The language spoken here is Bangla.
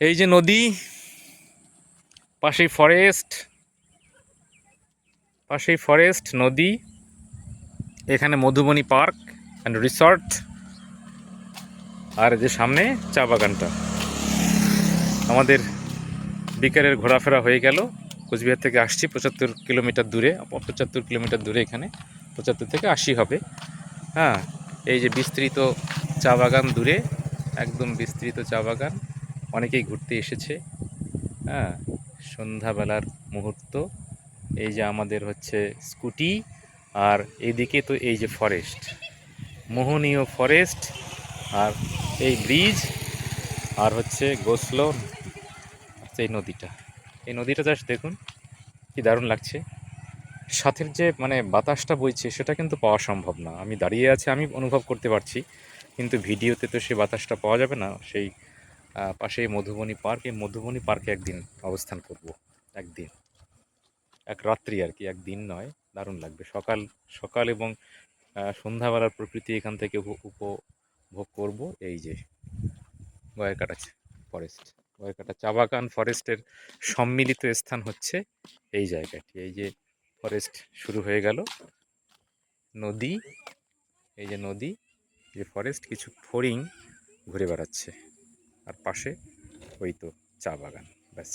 এই যে নদী, পাশেই ফরেস্ট পাশেই ফরেস্ট নদী, এখানে মধুবনী পার্ক অ্যান্ড রিসর্ট আর যে সামনে চা বাগানটা। আমাদের বিকালের ঘোরাফেরা হয়ে গেল। কোচবিহার থেকে আসছি, পঁচাত্তর কিলোমিটার দূরে, পঁচাত্তর কিলোমিটার দূরে এখানে, পঁচাত্তর থেকে আশি হবে। হ্যাঁ এই যে বিস্তৃত চা বাগান দূরে, একদম বিস্তৃত চা বাগান। অনেকেই ঘুরতে এসেছে। হ্যাঁ সন্ধ্যাবেলার মুহূর্ত। এই যে আমাদের হচ্ছে স্কুটি আর এদিকে তো এই যে ফরেস্ট মোহনীয় ফরেস্ট আর এই ব্রিজ আর হচ্ছে গোসলো হচ্ছে এই নদীটা। এই নদীটা জাস্ট দেখুন, কি দারুণ লাগছে। সাথের যে মানে বাতাসটা বইছে, সেটা কিন্তু পাওয়া সম্ভব না। আমি দাঁড়িয়ে আছি, আমি অনুভব করতে পারছি, কিন্তু ভিডিওতে তো সেই বাতাসটা পাওয়া যাবে না, সেই পাশেই মধুবনী পার্ক। এই মধুবনী পার্কে একদিন অবস্থান করব, একদিন। এক রাত্রি আর কি, একদিন নয়, দারুণ লাগবে। সকাল সকাল এবং সন্ধ্যাবেলার প্রকৃতি এখান থেকে উপ- উপভোগ করব। এই যে, গয়েরকাটা ফরেস্ট গয়েরকাটা চা বাগান ফরেস্টের সম্মিলিত স্থান হচ্ছে এই জায়গাটি। এই যে ফরেস্ট শুরু হয়ে গেল। নদী, এই যে নদী যে ফরেস্ট কিছু ফড়িং ঘুরে বেড়াচ্ছে। আর পাশে ওই তো চা বাগান ব্যাস।